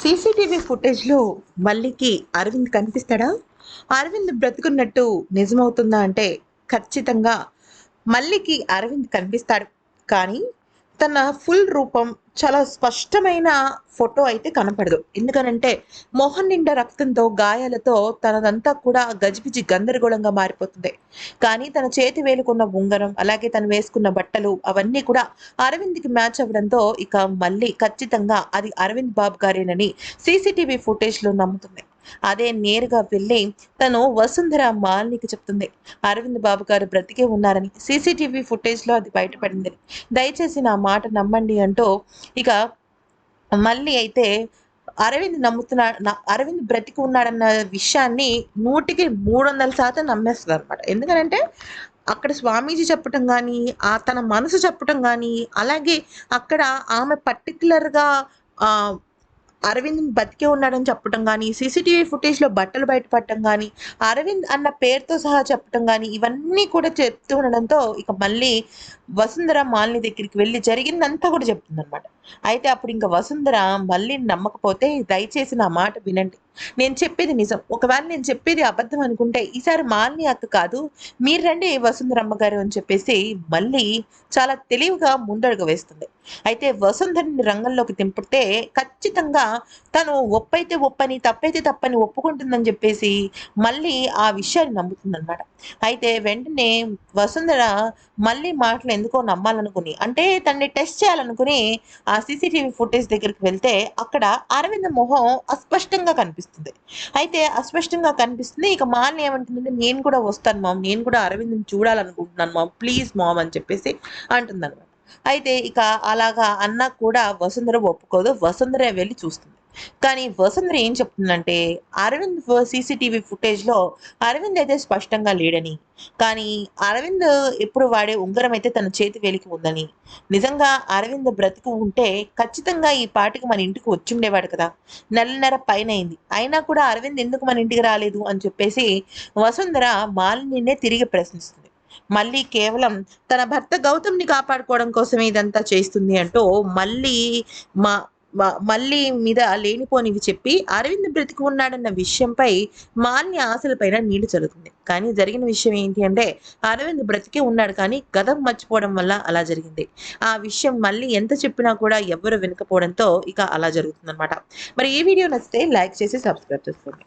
CCTV ఫుటేజ్లో మల్లికి అరవింద్ కనిపిస్తాడా? అరవింద్ బ్రతుకున్నట్టు నిజమవుతుందా అంటే ఖచ్చితంగా మల్లికి అరవింద్ కనిపిస్తాడు. కానీ తన ఫుల్ రూపం చాలా స్పష్టమైన ఫోటో అయితే కనపడదు. ఎందుకనంటే మోహన్ నిండా రక్తంతో గాయాలతో తనదంతా కూడా గజిబిజి గందరగోళంగా మారిపోతుంది. కానీ తన చేతి వేలుకున్న ఉంగరం అలాగే తను వేసుకున్న బట్టలు అవన్నీ కూడా అరవింద్కి మ్యాచ్ అవ్వడంతో ఇక మళ్ళీ ఖచ్చితంగా అది అరవింద్ బాబు గారేనని సీసీటీవీ ఫుటేజ్లో నమ్ముతుంది. అదే నేరుగా వెళ్ళి తను వసుంధర మాలినికి చెప్తుంది. అరవింద్ బాబు గారు బ్రతికే ఉన్నారని సీసీటీవీ ఫుటేజ్లో అది బయటపడింది. దయచేసి నా మాట నమ్మండి అంటూ ఇక మళ్ళీ అయితే అరవింద్ నమ్ముతున్నా అరవింద్ బ్రతికి ఉన్నాడన్న విషయాన్ని నూటికి మూడు వందల శాతం నమ్మేస్తుంది అనమాట ఎందుకంటే అక్కడ స్వామీజీ చెప్పటం కానీ ఆ తన మనసు చెప్పటం కానీ అలాగే అక్కడ ఆమె పర్టికులర్గా అరవింద్ బతికే ఉన్నాడని చెప్పటం కానీ సీసీటీవీ ఫుటేజ్లో బట్టలు బయటపడటం కానీ అరవింద్ అన్న పేరుతో సహా చెప్పటం కానీ ఇవన్నీ కూడా చెప్తూ ఉండడంతో ఇక మళ్ళీ వసుంధర మాలిని దగ్గరికి వెళ్ళి జరిగిందంతా కూడా చెప్తుందనమాట అయితే అప్పుడు ఇంకా వసుంధర మళ్ళీ నమ్మకపోతే దయచేసి నా మాట వినండి. నేను చెప్పేది నిజం. ఒకవేళ నేను చెప్పేది అబద్ధం అనుకుంటే ఈసారి మాలిని అక్క కాదు మీరు రండి వసుంధరమ్మ అమ్మగారు అని చెప్పేసి మళ్ళీ చాలా తెలివిగా ముందడుగు వేస్తుంది. అయితే వసుంధరని రంగంలోకి దింపితే ఖచ్చితంగా తను ఒప్పైతే ఒప్పని తప్పైతే తప్పని ఒప్పుకుంటుందని చెప్పేసి మళ్ళీ ఆ విషయాన్ని నమ్ముతుందన్నమాట. అయితే వెంటనే వసుంధర మళ్ళీ మాటలు ఎందుకో నమ్మాలనుకుని అంటే తనని టెస్ట్ చేయాలనుకుని ఆ సీసీటీవీ ఫుటేజ్ దగ్గరికి వెళ్తే అక్కడ అరవింద్ మొహం అస్పష్టంగా కనిపిస్తుంది. అయితే అస్పష్టంగా కనిపిస్తుంది. ఇక మాల్ని ఏమంటుందంటే నేను కూడా వస్తాను మామ్. నేను కూడా అరవింద్ని చూడాలనుకుంటున్నాను మామ్. ప్లీజ్ మామ్ అని చెప్పేసి అంటుందన్నమాట. అయితే ఇక అలాగా అన్న కూడా వసుంధర ఒప్పుకోదు. వసుంధర వెళ్ళి చూస్తుంది. కానీ వసుంధర ఏం చెప్తుందంటే అరవింద్ సీసీటీవీ ఫుటేజ్లో అరవింద్ అయితే స్పష్టంగా లేడని కానీ అరవింద్ ఎప్పుడు వాడే ఉంగరం అయితే తన చేతి వేలికి ఉందని. నిజంగా అరవింద్ బ్రతుకు ఉంటే ఖచ్చితంగా ఈ పాటికి మన ఇంటికి వచ్చి ఉండేవాడు కదా. నెలన్నర పైన అయింది అయినా కూడా అరవింద్ ఎందుకు మన ఇంటికి రాలేదు అని చెప్పేసి వసుంధర మాలినినే తిరిగి ప్రశ్నిస్తుంది. మళ్ళీ కేవలం తన భర్త గౌతమ్ని కాపాడుకోవడం కోసమే ఇదంతా చేస్తుంది అంటూ మళ్ళీ మా మళ్ళీ మీద లేనిపోనివి చెప్పి అరవింద్ బ్రతికి ఉన్నాడన్న విషయంపై మాలిని ఆశలపైన నీళ్ళు చల్లుతుంది. కానీ జరిగిన విషయం ఏంటి అంటే అరవింద్ బ్రతికే ఉన్నాడు కానీ గతం మర్చిపోవడం వల్ల అలా జరిగింది. ఆ విషయం మళ్ళీ ఎంత చెప్పినా కూడా ఎవ్వరు వినకపోవడంతో ఇక అలా జరుగుతుందన్నమాట. మరి ఈ వీడియో నచ్చితే లైక్ చేసి సబ్స్క్రైబ్ చేసుకోండి.